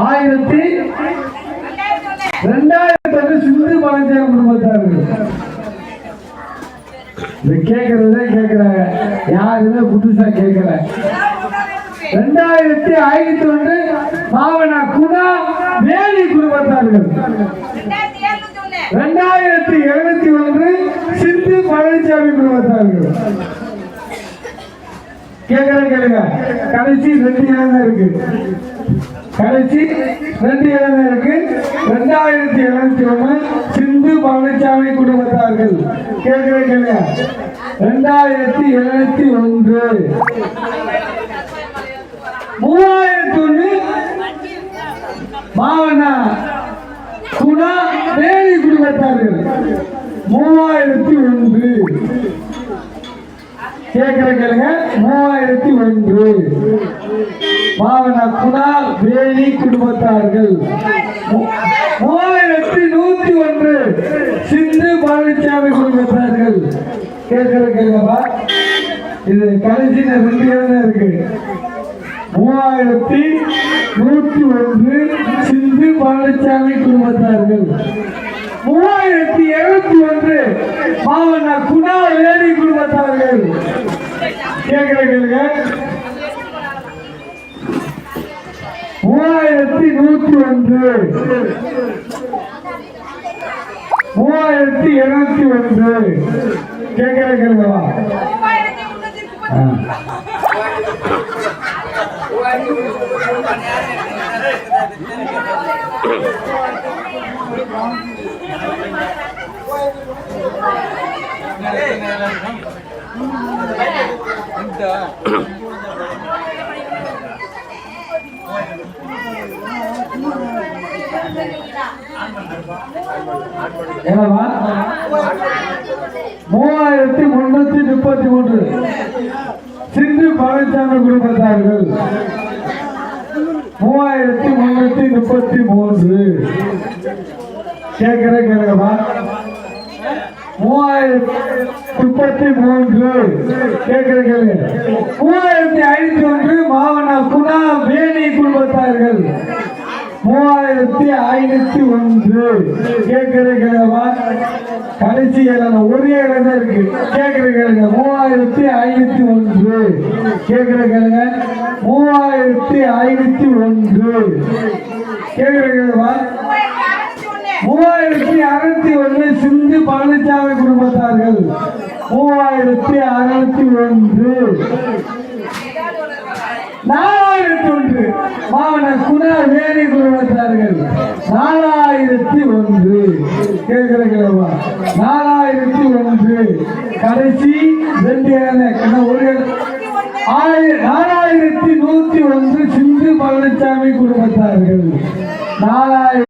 ஆயிரத்தி ரெண்டாயிரத்தி வந்து சிந்து பழனிசாமி குடும்பத்தார்கள் இது கேட்கறதே கேட்கிறாங்க. யாருமே புதுசா கேட்கல. ரெண்டாயிரத்தி ஐநூத்தி ஒன்று மாவன குணா வேலி குடும்பத்தார்கள். ரெண்டாயிரத்தி எழுநூத்தி ஒன்று சிந்து பழனிசாமி குடும்பத்தார்கள். கேட்கற கேளுங்க. கடைசி ரெண்டு இடம் தான் இருக்கு. கடைசி ரெண்டு இளைஞருக்கு ரெண்டாயிரத்தி எழுநூத்தி ஒண்ணு சிந்து பழனிசாமி குடும்பத்தார்கள். கேட்கற கேளுங்க. ரெண்டாயிரத்தி எழுநூத்தி ஒன்று. மூவாயிரத்தி ஒண்ணு. மாவனா குணா வேலி குடும்பத்தார்கள். மூவாயிரத்தி ஒன்று. கேட்கிற கேளுங்க. மூவாயிரத்தி ஒன்று. மாவன குணால் வேலி குடும்பத்தார்கள். மூவாயிரத்தி நூத்தி ஒன்று சிந்து பழனிசாமி குடும்பத்தார்கள். கேட்கிற கேளுங்கப்பா. இது கடைசி ரெண்டு தான் இருக்கு. மூவாயிரத்தி நூத்தி ஒன்று சிந்து பழனிசாமி குடும்பத்தார்கள். மூவாயிரத்தி எழுபத்தி ஒன்று மாவன குணா வேலி குடும்பத்தார்கள். கேட்கிற கேளுங்க. மூவாயிரத்தி நூத்தி ஒன்று. மூவாயிரத்தி இருநூத்தி ஒன்று. கேட்கிற கேளுங்கவா என்னவா மூவாயிரத்தி முன்னூத்தி முப்பத்தி மூன்று. சிந்து பழனிசாமி குடும்பத்தார்கள். மூவாயிரத்தி முன்னூத்தி முப்பத்தி மூன்று. கேட்கிற கேளுங்கப்பா மூவாயிரத்தி முப்பத்தி மூன்று. கேட்கிற கேளுங்க மூவாயிரத்தி ஐநூத்தி ஒன்று மாவன குணா வேணி குடும்பத்தார்கள் மூவாயிரத்தி ஐநூத்தி ஒன்று. கேட்கிற கேளுங்கப்பா கடைசி இடம் ஒரு இடம் தான் இருக்கு. கேட்கிற கேளுங்க மூவாயிரத்தி ஐநூத்தி ஒன்று. கேட்கிற மூவாயிரத்தி ஐநூத்தி ஒன்று. கேட்கிற கேளுங்கப்பா மூவாயிரத்தி அறுநூத்தி ஒன்று சிந்து பழனிசாமி குடும்பத்தார்கள். மூவாயிரத்தி அறுநூத்தி ஒன்று. நாலாயிரத்தி ஒன்று மாவன குணர் வேணி குடும்பத்தார்கள் நாலாயிரத்தி ஒன்று. கேட்கிறீங்களா நாலாயிரத்தி ஒன்று. கடைசி ரெண்டு இடம் ஒரு ஆயிர- நாலாயிரத்தி நூத்தி ஒன்று சிந்து பழனிசாமி குடும்பத்தார்கள். நாலாயிரம்